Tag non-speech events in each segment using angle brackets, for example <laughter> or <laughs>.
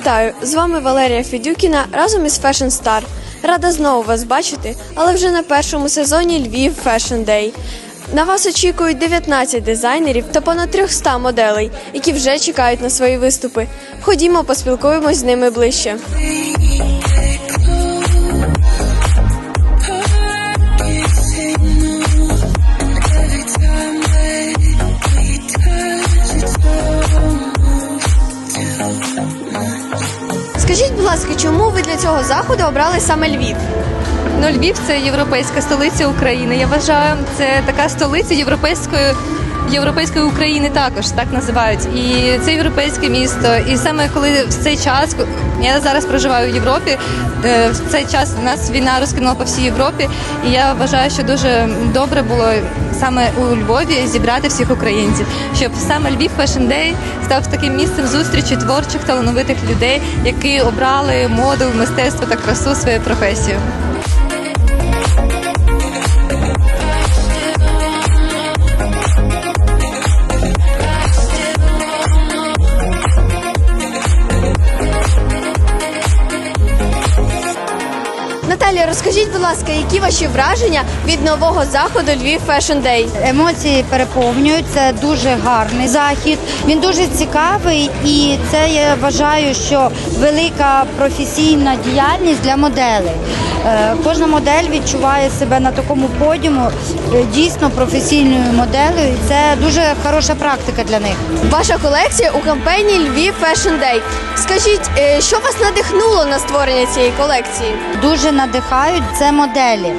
Вітаю! З вами Валерія Федюкіна разом із Fashion Star. Рада знову вас бачити, але вже на першому сезоні Львів Fashion Day. На вас очікують 19 дизайнерів та понад 300 моделей, які вже чекають на свої виступи. Ходімо, поспілкуємось з ними ближче. Ласка, чому ви для цього заходу обрали саме Львів? Ну, Львів це європейська столиця України. Я вважаю, це така столиця європейської. Європейської України також так називають, і це європейське місто. І саме коли в цей час я зараз проживаю в Європі, е, в цей час у нас війна розкинула по всій Європі, і я вважаю, що дуже добре було саме у Львові зібрати всіх українців, щоб саме Львів Fashion Day став таким місцем зустрічі творчих талановитих людей, які обрали моду, мистецтво та красу своєю професією. Наталія, розкажіть, будь ласка, які ваші враження від нового заходу Львів Fashion Day? Емоції переповнюють. Це дуже гарний захід. Він дуже цікавий, і це я вважаю, що велика професійна діяльність для моделей. Е, Кожна модель відчуває себе на такому подіуму е, дійсно професійною моделлю. і Це дуже хороша практика для них. Ваша колекція у кампанії Львів Fashion Day. Скажіть, е, що вас надихнуло на створення цієї колекції? Дуже надихають це моделі.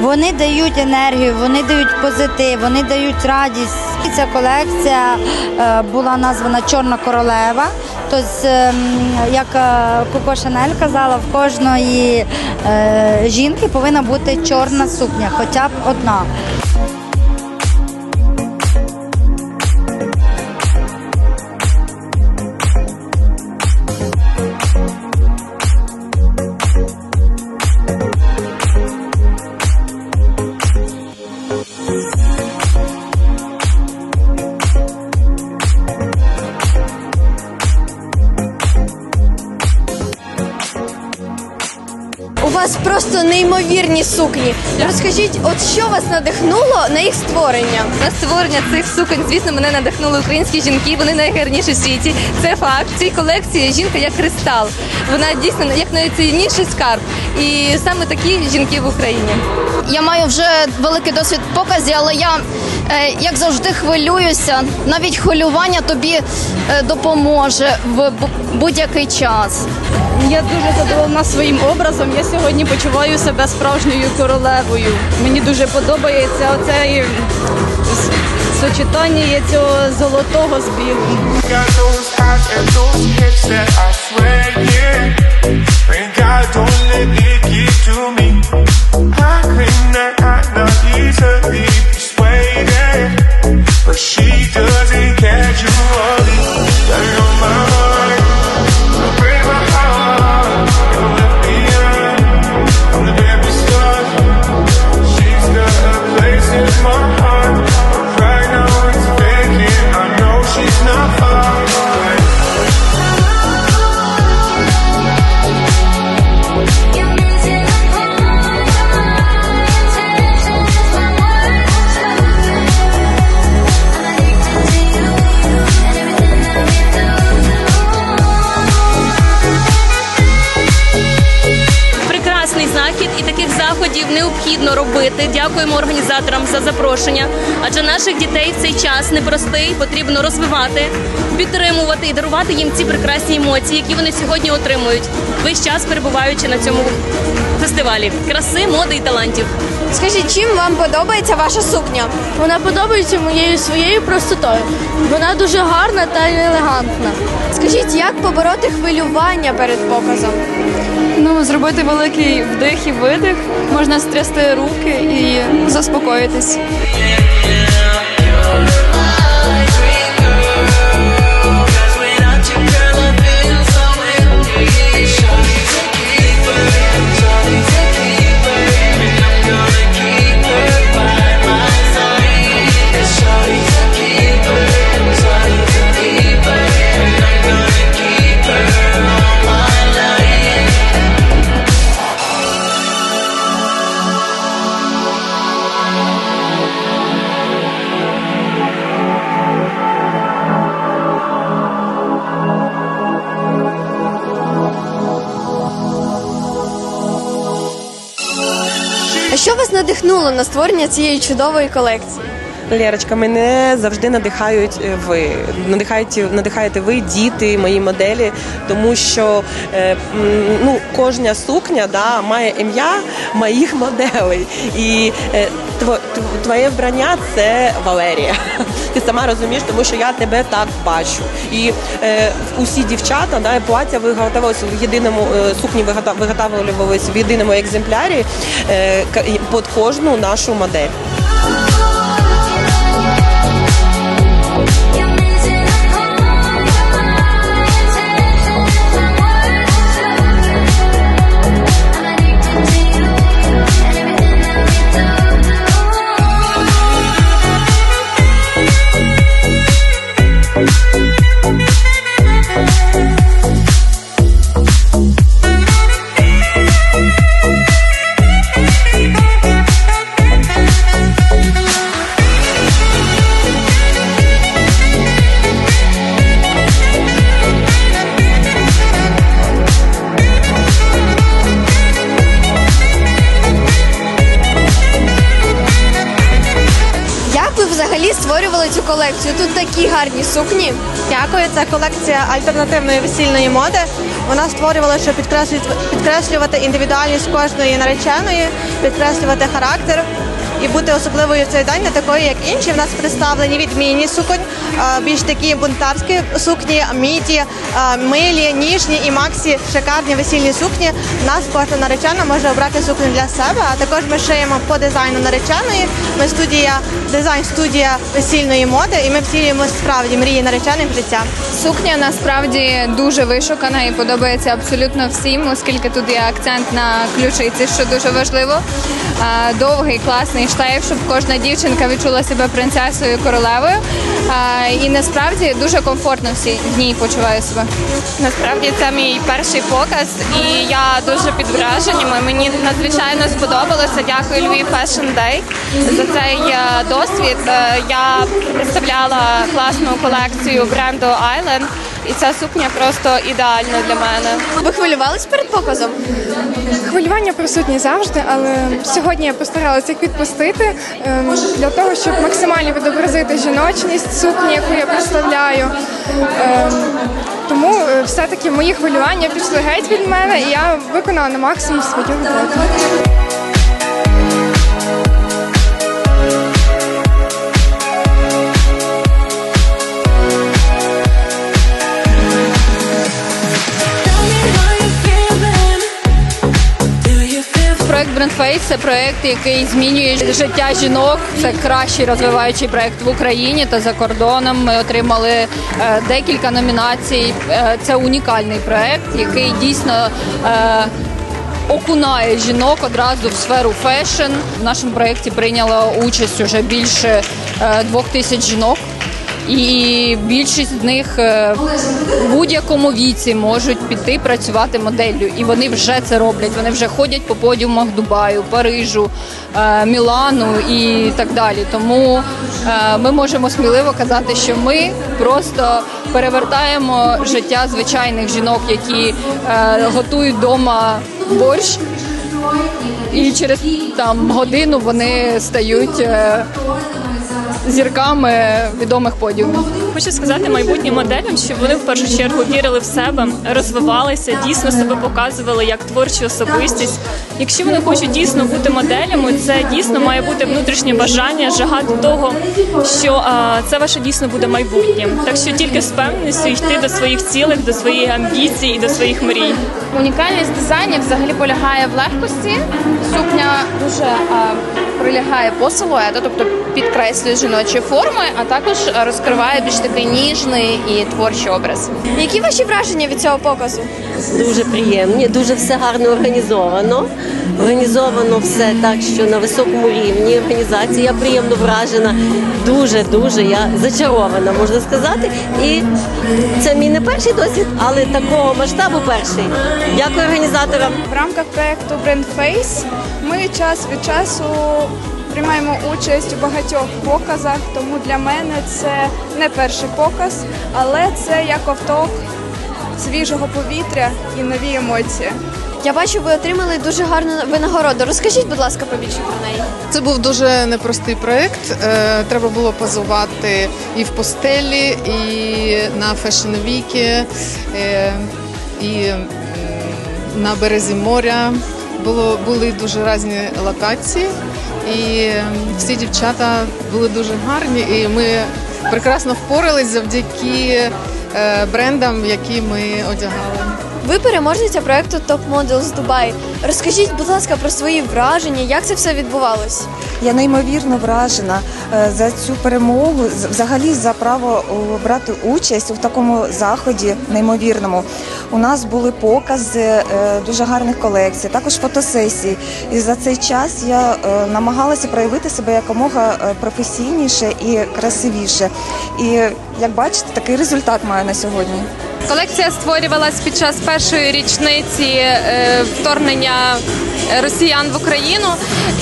Вони дають енергію, вони дають позитив, вони дають радість. Ця колекція е, була названа Чорна королева. Тобто, як е, Коко Шанель казала, в кожної е, жінки повинна бути чорна сукня, хоча б одна. Просто неймовірні сукні. Розкажіть, от що вас надихнуло на їх створення? На створення цих суконь, звісно, мене надихнули українські жінки. Вони найгарніші в світі. Це факт. В цій колекції жінка як кристал. Вона дійсно як найцінніший скарб. І саме такі жінки в Україні. Я маю вже великий досвід в показі, але я е, як завжди хвилююся. Навіть хвилювання тобі е, допоможе в будь-який час. Я дуже задоволена своїм образом. Я сьогодні почуваю себе справжньою королевою. Мені дуже подобається оце сочетання цього золотого з білим. Got those eyes and those hips that організаторам за запрошення. Адже наших дітей в цей час непростий, потрібно розвивати, підтримувати і дарувати їм ці прекрасні емоції, які вони сьогодні отримують, весь час перебуваючи на цьому фестивалі краси, моди і талантів. Скажіть, чим вам подобається ваша сукня? Вона подобається моєю своєю простотою. Вона дуже гарна та елегантна. Скажіть, як побороти хвилювання перед показом? Ну, зробити великий вдих і видих, можна стрясти руки і заспокоїтись. Вас на створення цієї чудової колекції? Лєрочка, мене завжди надихають е, ви. Надихаєте, надихаєте ви, діти, мої моделі, тому що е, ну, кожна сукня да, має ім'я моїх моделей. І е, твоє вбрання це Валерія. <laughs> Ти сама розумієш, тому що я тебе так бачу. І е, усі дівчата, да, плаття виготовилися в єдиному е, сукні виготовлювалися в єдиному екземплярі е, під кожну нашу модель. Колекцію? Тут такі гарні сукні. Дякую, це колекція альтернативної весільної моди. Вона створювала, щоб підкреслювати, індивідуальність кожної нареченої, підкреслювати характер і бути особливою в цей день, не такою, як інші. В нас представлені відмінні суконь, більш такі бунтарські сукні, міді, милі, ніжні і максі шикарні весільні сукні. У нас кожна наречена може обрати сукню для себе, а також ми шиємо по дизайну нареченої. Ми студія, дизайн студія весільної моди, і ми втілюємо справді мрії наречених в життя. Сукня насправді дуже вишукана і подобається абсолютно всім, оскільки тут є акцент на ключиці, що дуже важливо. Довгий класний шлейф, щоб кожна дівчинка відчула себе принцесою королевою. І насправді дуже комфортно всі в ній почуваю себе. Насправді це мій перший показ, і я дуже під враженнями. Мені надзвичайно сподобалося. Дякую Львів Fashion Day за цей е, досвід. Е, Я представляла класну колекцію бренду Island, і ця сукня просто ідеальна для мене. Ви хвилювались перед показом? Хвилювання присутні завжди, але сьогодні я постаралася їх відпустити ем, для того, щоб максимально відобразити жіночність сукні, яку я представляю. Ем, Тому е, все-таки мої хвилювання пішли геть від мене, і я виконала на максимум свою роботу. Проект Брендфейс це проект, який змінює життя жінок. Це кращий розвиваючий проект в Україні та за кордоном. Ми отримали е, декілька номінацій. Е, це унікальний проект, який дійсно. е, Окунає жінок одразу в сферу фешн. В нашому проєкті прийняло участь уже більше двох тисяч жінок. І більшість з них е, в будь-якому віці можуть піти працювати моделлю, і вони вже це роблять. Вони вже ходять по подіумах Дубаю, Парижу, е, Мілану і так далі. Тому е, ми можемо сміливо казати, що ми просто перевертаємо життя звичайних жінок, які готують вдома борщ, і через там годину вони стають. Зірками відомих подіумів. Хочу сказати майбутнім моделям, щоб вони в першу чергу вірили в себе, розвивалися, дійсно себе показували як творчу особистість. Якщо вони хочуть дійсно бути моделями, це дійсно має бути внутрішнє бажання, жага до того, що а, це ваше дійсно буде майбутнє. Так що тільки з певністю йти до своїх цілей, до своїх амбіцій і до своїх мрій. Унікальність дизайнів взагалі полягає в легкості. Сукня дуже а, прилягає по силуету, тобто підкреслює жіночі форми, а також розкриває більш такий ніжний і творчий образ. Які ваші враження від цього показу? Дуже приємні, дуже все гарно організовано. Організовано все так, що на високому рівні організація. Я приємно вражена. Дуже, дуже я зачарована, можна сказати. І це мій не перший досвід, але такого масштабу перший. Дякую організаторам. В рамках проекту Brand Face ми час від часу приймаємо участь у багатьох показах, тому для мене це не перший показ, але це як авток свіжого повітря і нові емоції. Я бачу, ви отримали дуже гарну винагороду. Розкажіть, будь ласка, побільше про неї. Це був дуже непростий проект. Е, Треба було позувати і в постелі, і на фешн-віки, і на березі моря. Було, були дуже різні локації, і всі дівчата були дуже гарні, і ми прекрасно впорались завдяки е, брендам, які ми одягали. Ви переможниця проекту Top Models Dubai. Розкажіть, будь ласка, про свої враження, як це все відбувалось? Я неймовірно вражена е, за цю перемогу, взагалі за право брати участь у такому заході неймовірному. У нас були покази е, дуже гарних колекцій, також фотосесії. І за цей час я е, намагалася проявити себе якомога е, професійніше і красивіше. І як бачите, такий результат маю на сьогодні. Колекція створювалась під час першої річниці е, вторгнення росіян в Україну.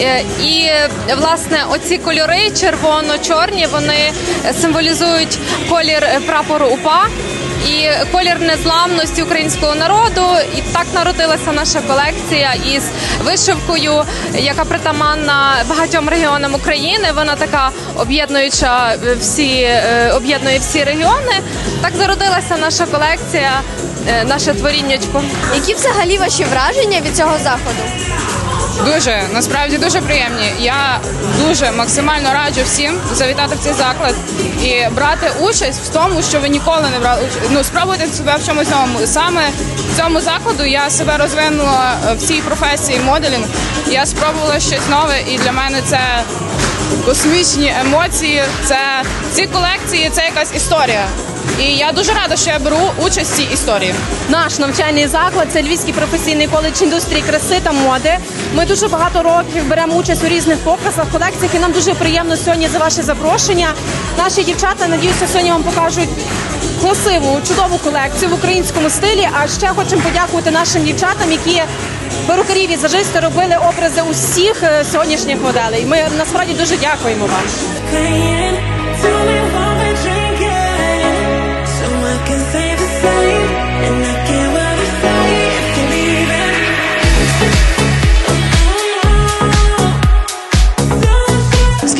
Е, І власне оці кольори червоно-чорні вони символізують колір прапору УПА. І колір незламності українського народу, і так народилася наша колекція із вишивкою, яка притаманна багатьом регіонам України. Вона така об'єднуюча е, всі е, об'єднує всі регіони. Так зародилася наша колекція, е, наше творіннячко. Які взагалі ваші враження від цього заходу? Дуже насправді дуже приємні. Я дуже максимально раджу всім завітати в цей заклад і брати участь в тому, що ви ніколи не брали уч- Ну спробуйте себе в чомусь новому. Саме в цьому закладу я себе розвинула е, в цій професії моделінг. Я спробувала щось нове, і для мене це космічні емоції. Це ці колекції, це якась історія. І я дуже рада, що я беру участь в цій історії. Наш навчальний заклад це Львівський професійний коледж індустрії краси та моди. Ми дуже багато років беремо участь у різних показах, колекціях, і нам дуже приємно сьогодні за ваше запрошення. Наші дівчата, надіюся, сьогодні вам покажуть красиву, чудову колекцію в українському стилі. А ще хочемо подякувати нашим дівчатам, які перукарі візажисти робили образи усіх е, сьогоднішніх моделей. Ми насправді дуже дякуємо вам.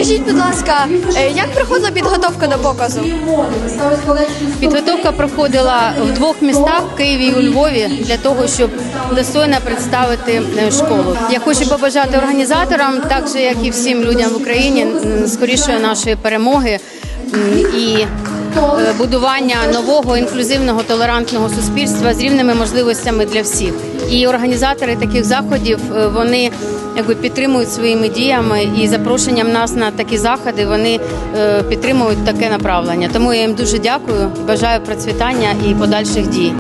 Скажіть, будь ласка, е, як проходила підготовка до показу? Підготовка проходила в двох містах Києві і у Львові для того, щоб достойно представити е, школу. Я хочу побажати організаторам, так же як і всім людям в Україні, скорішої нашої перемоги і будування нового інклюзивного толерантного суспільства з рівними можливостями для всіх. І організатори таких заходів е, вони якби підтримують своїми діями і запрошенням нас на такі заходи. Вони е, підтримують таке направлення. Тому я їм дуже дякую, бажаю процвітання і подальших дій.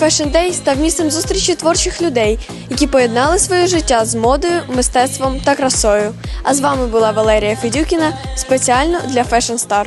Fashion Day став місцем зустрічі творчих людей, які поєднали своє життя з модою, мистецтвом та красою. А з вами була Валерія Федюкіна спеціально для Fashion Star.